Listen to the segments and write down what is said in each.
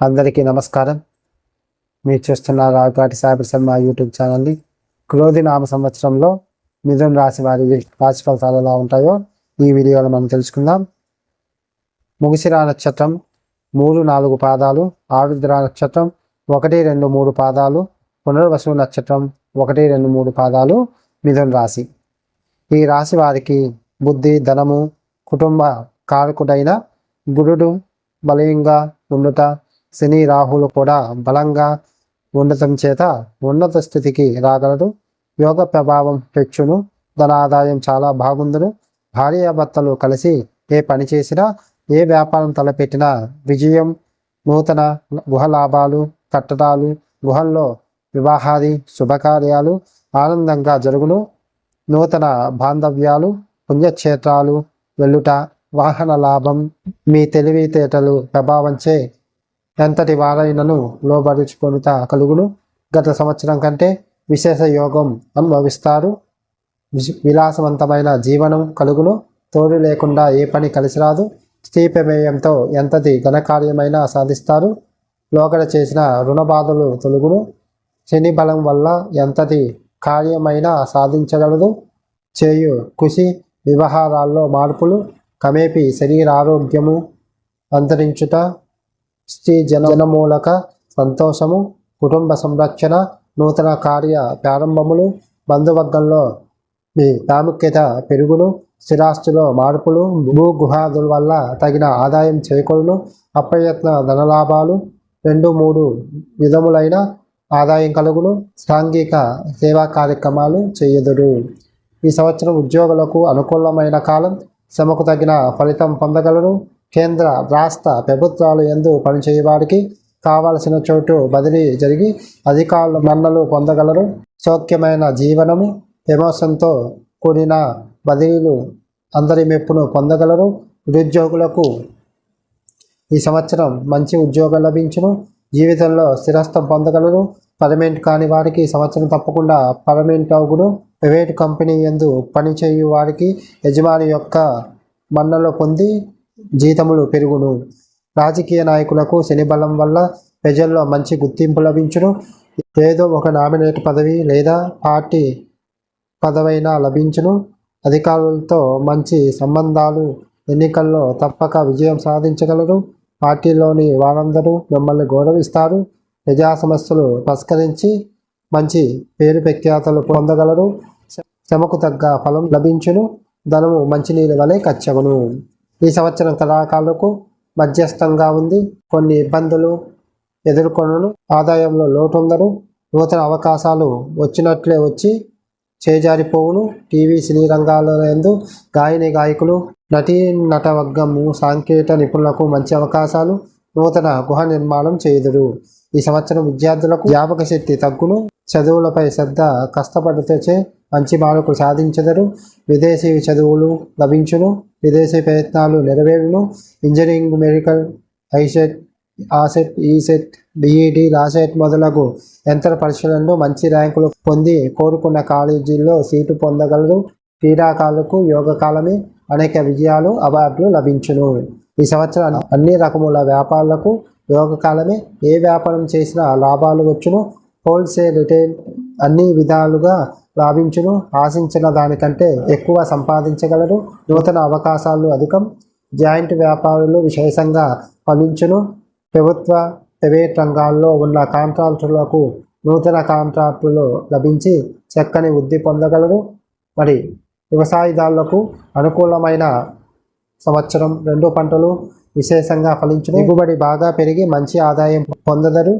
అందరికీ నమస్కారం. మీరు చూస్తున్న రావుపాటి సాయిబర్ శర్మ యూట్యూబ్ ఛానల్ని క్రోధి నామ సంవత్సరంలో మిథున రాశి వారి రాశి ఫలితాలు ఎలా ఉంటాయో ఈ వీడియోలో మనం తెలుసుకుందాం. ముగిసిరా నక్షత్రం మూడు నాలుగు పాదాలు ఆరుద్ర నక్షత్రం ఒకటి రెండు మూడు పాదాలు పునర్వసు నక్షత్రం ఒకటి రెండు మూడు పాదాలు మిథున రాశి. ఈ రాశి వారికి బుద్ధి ధనము కుటుంబ కారకుడైన గురుడు బలంగా ఉండుట శని రాహులు కూడా బలంగా ఉండటం చేత ఉన్నత స్థితికి రాగలరు. యోగ ప్రభావం హెచ్చును ధన ఆదాయం చాలా బాగుందను భార్యాభర్తలు కలిసి ఏ పని చేసినా ఏ వ్యాపారం తలపెట్టినా విజయం నూతన గుహ లాభాలు కట్టడాలు గుహల్లో వివాహాది శుభకార్యాలు ఆనందంగా జరుగును. నూతన బాంధవ్యాలు పుణ్యక్షేత్రాలు వెల్లుట వాహన లాభం మీ తెలివితేటలు ప్రభావంచే ఎంతటి వారైనను లోబరుచుకొనుట కలుగును? గత సంవత్సరం కంటే విశేష యోగం అనుభవిస్తారు. విలాసవంతమైన జీవనం కలుగును. తోడు లేకుండా ఏ పని కలిసిరాదు. స్త్రీ ప్రమేయంతో ఎంతటి ఘనకార్యమైనా సాధిస్తారు. లోగడ చేసిన రుణ బాధలు తొలుగును. శని బలం వల్ల ఎంతటి కార్యమైనా సాధించగలదు. చేయు కృషి వ్యవహారాల్లో మార్పులు. కమేపి శరీర ఆరోగ్యము అంతరించుట స్త్రీ జనమూలక సంతోషము కుటుంబ సంరక్షణ నూతన కార్య ప్రారంభములు బంధువర్గంలో మీ ప్రాముఖ్యత పెరుగును స్థిరాస్తులో మార్పులు భూగుహాదుల వల్ల తగిన ఆదాయం చేకూరును అప్రయత్న ధనలాభాలు రెండు మూడు విధములైన ఆదాయం కలుగును సాంఘిక సేవా కార్యక్రమాలు చేయదురు. ఈ సంవత్సరం ఉద్యోగులకు అనుకూలమైన కాలం శ్రమకు తగిన ఫలితం పొందగలరు. కేంద్ర రాష్ట్ర ప్రభుత్వాలు ఎందు పనిచేయవారికి కావలసిన చోటు బదిలీ జరిగి అధికారుల మన్నలు పొందగలరు. సౌఖ్యమైన జీవనము విమోసంతో కూడిన బదిలీలు అందరి మెప్పును పొందగలరు. నిరుద్యోగులకు ఈ సంవత్సరం మంచి ఉద్యోగం లభించును. జీవితంలో స్థిరత్వం పొందగలరు. పర్మనెంట్ కాని వారికి సంవత్సరం తప్పకుండా పర్మనెంట్ అవుగును. ప్రైవేట్ కంపెనీ ఎందు పనిచేయు వారికి యజమాని యొక్క మన్నలు పొంది జీతములు పెరుగును. రాజకీయ నాయకులకు శనిబలం వల్ల ప్రజల్లో మంచి గుర్తింపు లభించును. ఏదో ఒక నామినేట్ పదవి లేదా పార్టీ పదవైనా లభించును. అధికారులతో మంచి సంబంధాలు ఎన్నికల్లో తప్పక విజయం సాధించగలరు. పార్టీలోని వారందరూ మిమ్మల్ని గౌరవిస్తారు. ప్రజా సమస్యలు పరిష్కరించి మంచి పేరు ప్రఖ్యాతలు పొందగలరు. శ్రమకు తగ్గ ఫలం లభించును. ధనము మంచినీళ్ళ వలె కచ్చగును ఈ సంవత్సరం కళాకారులకు మధ్యస్థంగా ఉంది. కొన్ని ఇబ్బందులు ఎదుర్కొనను ఆదాయంలో లోటు ఉందరు నూతన అవకాశాలు వచ్చినట్లే వచ్చి చేజారిపోవును. టీవీ సినీ రంగాల ఎందు గాయని గాయకులు నటీ నటవర్గము సాంకేతిక నిపుణులకు మంచి అవకాశాలు నూతన గుహ నిర్మాణం చేయుదురు. ఈ సంవత్సరం విద్యార్థులకు జ్ఞాపక శక్తి తగ్గును. చదువులపై శ్రద్ధ కష్టపడితేచే మంచి మార్కులు సాధించెదరు. విదేశీ చదువులు లభించును. విదేశీ ప్రయత్నాలు నెరవేరును. ఇంజనీరింగ్ మెడికల్ ఐసెట్ ఆసెట్ ఈసెట్ బిఈడి లాసెట్ మొదలగు యంత్ర పరిశీలనలు మంచి ర్యాంకులు పొంది కోరుకున్న కాలేజీల్లో సీటు పొందగలరు. క్రీడాకారులకు యోగ కాలమే అనేక విజయాలు అవార్డులు లభించును. ఈ సంవత్సరం అన్ని రకముల వ్యాపారులకు యోగ కాలమే ఏ వ్యాపారం చేసినా లాభాలు వచ్చును. హోల్సేల్ రిటైల్ అన్ని విధాలుగా లాభించును ఆశించిన దానికంటే ఎక్కువ సంపాదించగలరు. నూతన అవకాశాలు అధికం. జాయింట్ వ్యాపారులు విశేషంగా ఫలించును ప్రభుత్వ ప్రైవేట్ రంగాల్లో ఉన్న కాంట్రాక్టులకు నూతన కాంట్రాక్టులు లభించి చక్కని వృద్ధి పొందగలరు. మరి వ్యవసాయదారులకు అనుకూలమైన సంవత్సరం రెండు పంటలు విశేషంగా ఫలించును. దిగుబడి బాగా పెరిగి మంచి ఆదాయం పొందదరు.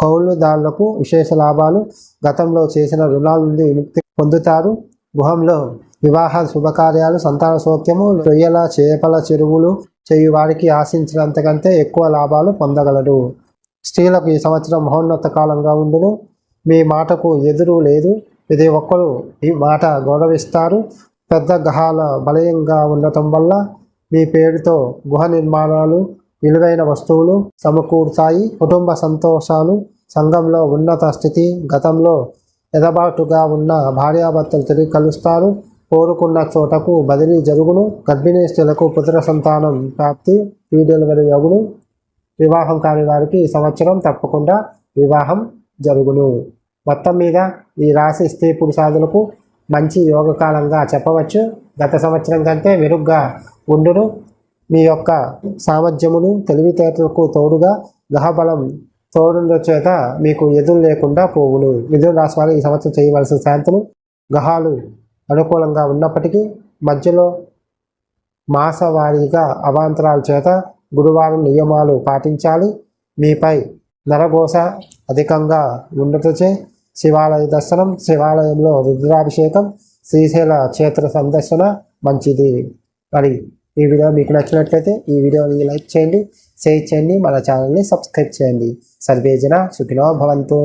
కౌలుదారులకు విశేష లాభాలు గతంలో చేసిన రుణాల నుండి విముక్తి పొందుతారు. గృహంలో వివాహ శుభకార్యాలు సంతాన సౌఖ్యము రొయ్యల చేపల చెరువులు చేయు వారికి ఆశించినంతకంటే ఎక్కువ లాభాలు పొందగలరు. స్త్రీలకు ఈ సంవత్సరం మహోన్నత కాలంగా ఉండును. మీ మాటకు ఎదురు లేదు. ప్రతి ఒక్కరు ఈ మాట గౌరవిస్తారు. పెద్ద గ్రహాల బలయంగా ఉండటం వల్ల మీ పేరుతో గృహ నిర్మాణాలు విలువైన వస్తువులు సమకూరుతాయి. కుటుంబ సంతోషాలు సంఘంలో ఉన్నత స్థితి గతంలో ఎదబాటుగా ఉన్న భార్యాభర్తలు తిరిగి కలుస్తారు. కోరుకున్న చోటకు బదిలీ జరుగును. గర్భిణీ స్త్రీలకు పుత్ర సంతానం ప్రాప్తి. ప్రీ డెలివరీ అగును వివాహం కాని వారికి ఈ సంవత్సరం తప్పకుండా వివాహం జరుగును. మొత్తం మీద ఈ రాశి స్త్రీ పురుషాదులకు మంచి యోగకాలంగా చెప్పవచ్చు. గత సంవత్సరం కంటే మెరుగ్గా ఉండును. మీ యొక్క సామర్థ్యమును తెలివితేటలకు తోడుగా గ్రహబలం తోడుల చేత మీకు ఎదురు లేకుండా పోవును. మిథున రాశి వారు ఈ సంవత్సరం చేయవలసిన శాంతులు గ్రహాలు అనుకూలంగా ఉన్నప్పటికీ మధ్యలో మాసవారీగా అవాంతరాల చేత గురువారం నియమాలు పాటించాలి. మీపై నరగోస అధికంగా ఉండటచే శివాలయ దర్శనం శివాలయంలో రుద్రాభిషేకం శ్రీశైల క్షేత్ర సందర్శన మంచిది. మరి ఈ వీడియో మీకు నచ్చినట్లయితే ఈ వీడియోని లైక్ చేయండి షేర్ చేయండి మన ఛానల్ని సబ్స్క్రైబ్ చేయండి. సర్వేజన సుఖినో భవంతు.